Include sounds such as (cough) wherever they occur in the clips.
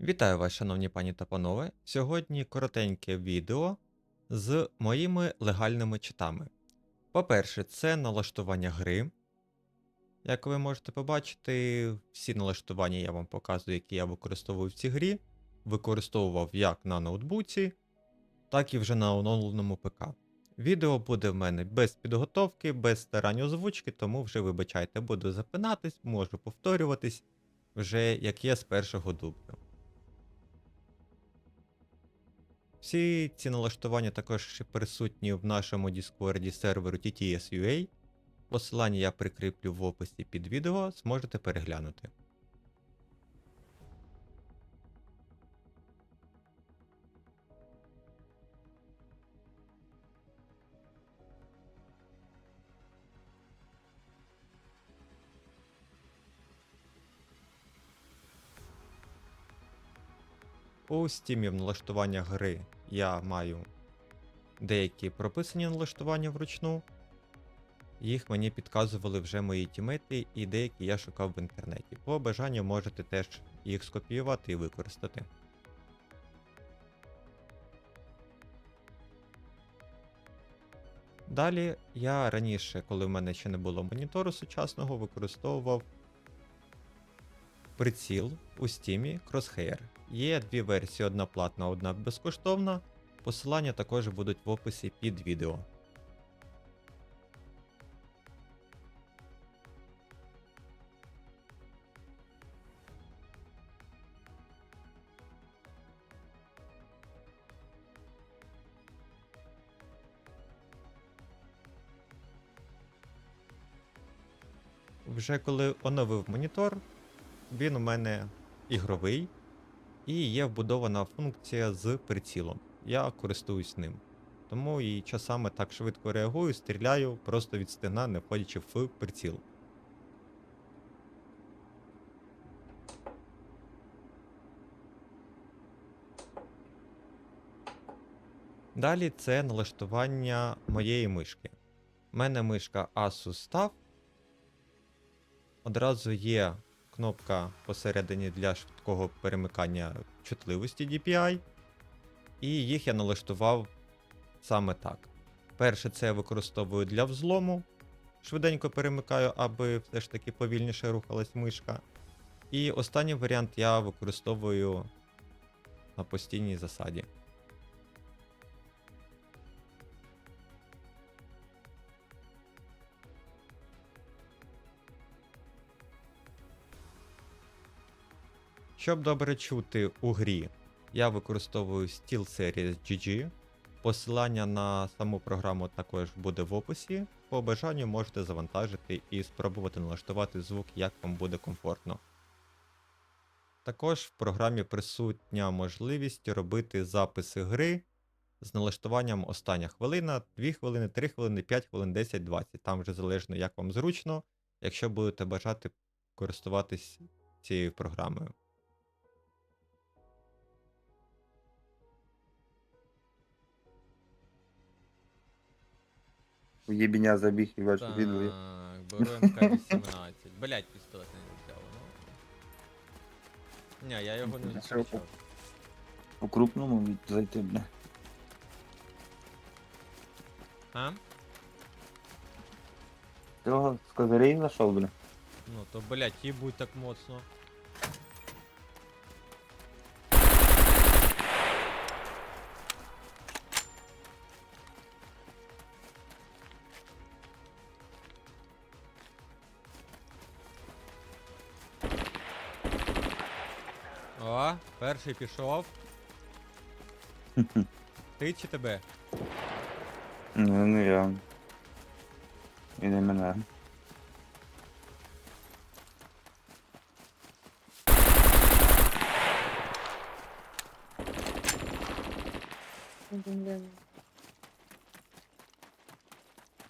Вітаю вас, шановні пані та панове. Сьогодні коротеньке відео з моїми легальними читами. По-перше, це налаштування гри. Як ви можете побачити, всі налаштування я вам показую, які я використовую в цій грі. Використовував як на ноутбуці, так і вже на оновленому ПК. Відео буде в мене без підготовки, без старань озвучки, тому вже вибачайте, буду запинатись, можу повторюватись вже як є з першого дублю. Всі ці налаштування також присутні в нашому Discord серверу TTS.ua. Посилання я прикріплю в описі під відео, зможете переглянути. У Steam в налаштуваннях гри я маю деякі прописані налаштування вручну. Їх мені підказували вже мої тімейти, і деякі я шукав в інтернеті. По бажанню можете теж їх скопіювати і використати. Далі я раніше, коли в мене ще не було монітору сучасного, використовував приціл у Steam Crosshair. Є дві версії: одна платна, одна безкоштовна. Посилання також будуть в описі під відео. Вже коли оновив монітор, він у мене ігровий і є вбудована функція з прицілом. Я користуюсь ним. Тому і часами так швидко реагую, стріляю просто від стегна, не входячи в приціл. Далі це налаштування моєї мишки. У мене мишка Asus TUF. Одразу є кнопка посередині для швидкого перемикання чутливості DPI. І їх я налаштував саме так. Перше, це я використовую для взлому. Швиденько перемикаю, аби все ж таки повільніше рухалась мишка. І останній варіант я використовую на постійній засаді. Щоб добре чути у грі, я використовую SteelSeries GG. Посилання на саму програму також буде в описі. По бажанню можете завантажити і спробувати налаштувати звук, як вам буде комфортно. Також в програмі присутня можливість робити записи гри з налаштуванням остання хвилина, 2 хвилини, 3 хвилини, 5 хвилин, 10, 20. Там вже залежно, як вам зручно, якщо будете бажати користуватись цією програмою. В єбеня забіг і бачу. Так, беру МК-18. Блять, пістолет не взяв, ну. Ні, я його не Що, зустрічав. По крупному від зайти, бля. А? Цього з козирей зайшов, бля. Ну то блять, їбуть так моцно. Перший пішов. (laughs) Ти чи тебе? Ну, ну я. І не мене.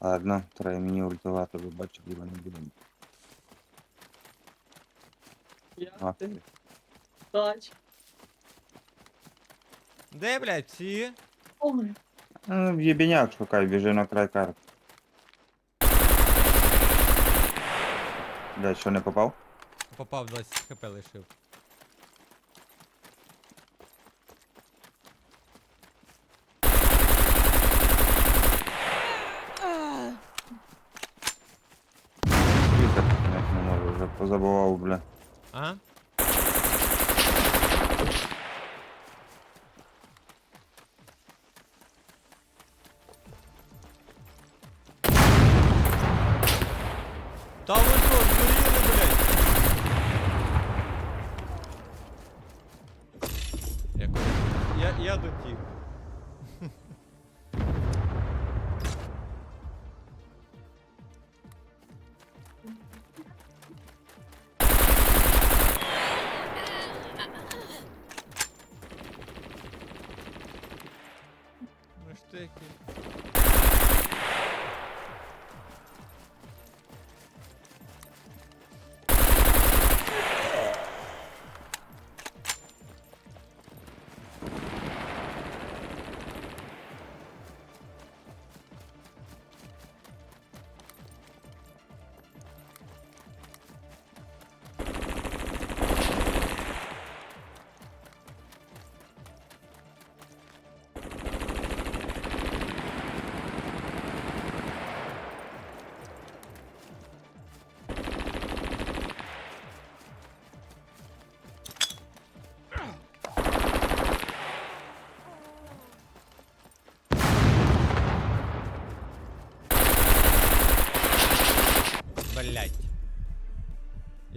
Ладно, треба мені ультувати, бо бачу, діла не будемо. А, ти? Тач. Де, блядь, ці? Повний. Ну, Єбіняк шукай, біжи на край карти. Блядь, що не попав? Попав 20 хп лишив. Вітер, бля. А? Я, я дотік.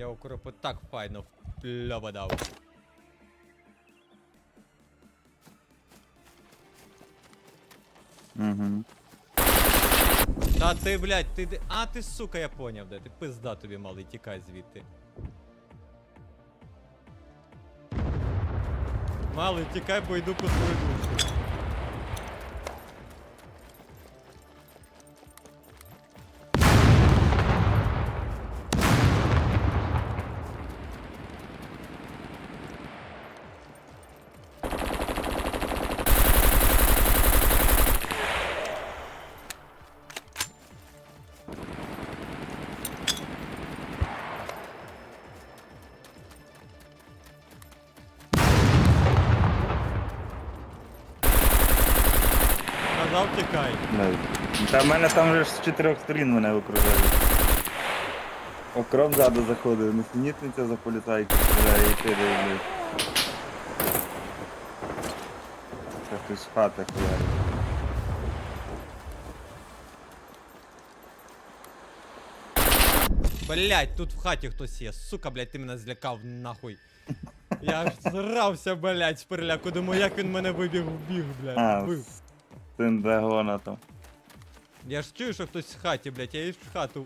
Я укропу так файно впльоба дав. Угу. Та ти, блядь, ти де. А ти сука, я поняв, де ти пизда тобі малий, тікай звідти. Малий, тікай, бо йду по свою душу. Казав, тікай. Та в мене там вже ж з чотирьох сторін мене окружали. Окроп ззаду заходив, несенітниця за поліцайки стріляє і ти блядь. Це хтось з хати хуярить. Блять, тут в хаті хтось є. Сука, блять, ти мене злякав нахуй. Я аж зрався, блять, з переляку. Думаю, як він мене вибіг вбіг, блядь. А, вбив. Син Драгона там. Я ж чую, що хтось в хаті, блять, я і в хату.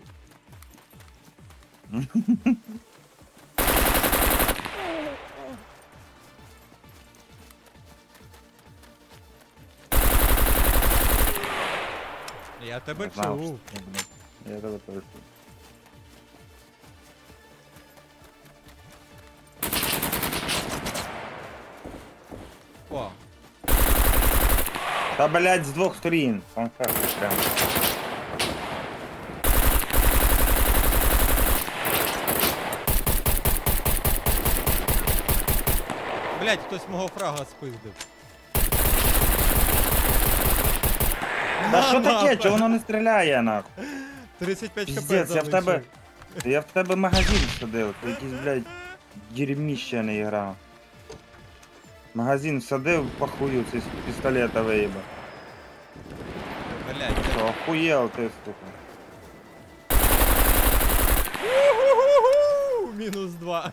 Я тебе чув. блядь. Я тебе теж чув. Та блядь, з двох сторін. Хати прямо. блять, хтось мого фрага спиздив. Та що таке? Чого воно не стріляє нахуй? 35 хп Піздець, я в залишив. тебе. Я в тебе магазин садив, ти якийсь, блядь, дерьміще не грав. Магазин садив, похую, з пістолета виїбав. Блять, Що, охуєл ти, сука. Уху-ху-ху! Мінус 2.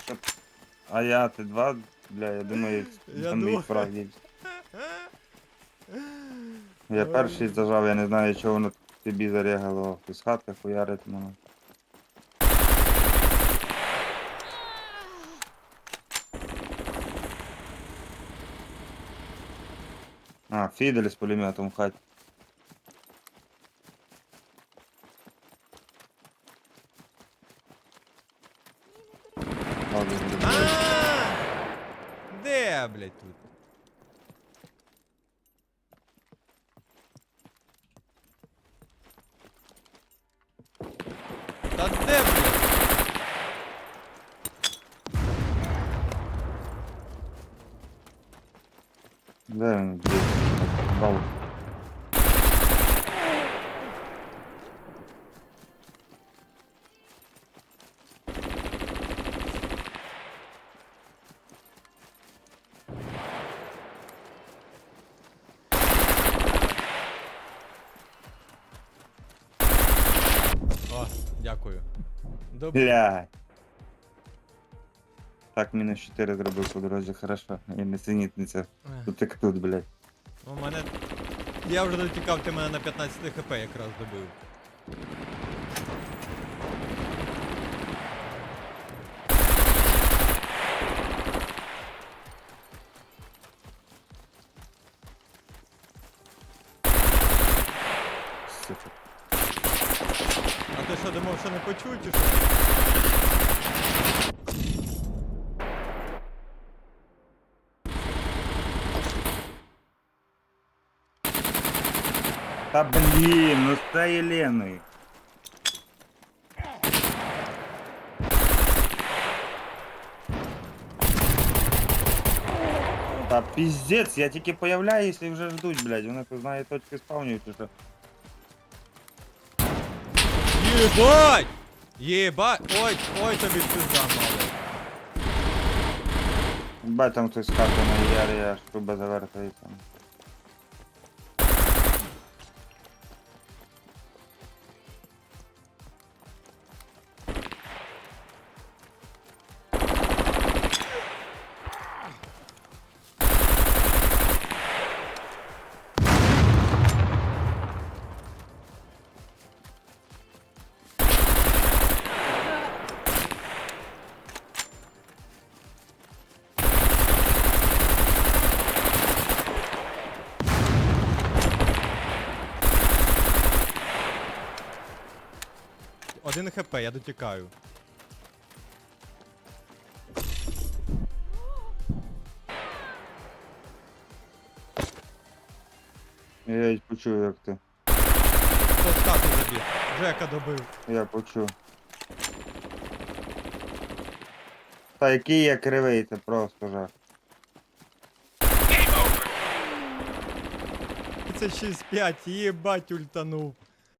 А я, ти два, бля, я думаю, Я там мій думаю. (laughs) Я перший зажав, я не знаю, чого воно тобі зарягало. Ти з хати хуярить мене. А, фідель з пулеметом в хаті. Ладно, блядь. А! Де, блять, тут? Та де, блять? Де він, справу. О, дякую. Добре. Бля. Так, мінус 4 зробив по дорозі, хорошо. І не синітниця. Тут як тут, блядь. У мене. Я вже дотікав, ти мене на 15 хп якраз добив. А ти що думав, що не чи що? Та блін, ну з цією Леною. Та піздець, я тільки появляюсь і вже ждуть, блядь. Вони тут знає точки спавнюють чи що. Єбать! Єбать! Ой, ой тобі пизда мало. Бать там хтось з хати на ярі, аж труба завертається. Один хп, я дотікаю. Я й почув, як ти. Хто хати забіг? Жека добив. Я почув. Та який я кривий, це просто жах. 36-5, єбать ультанув.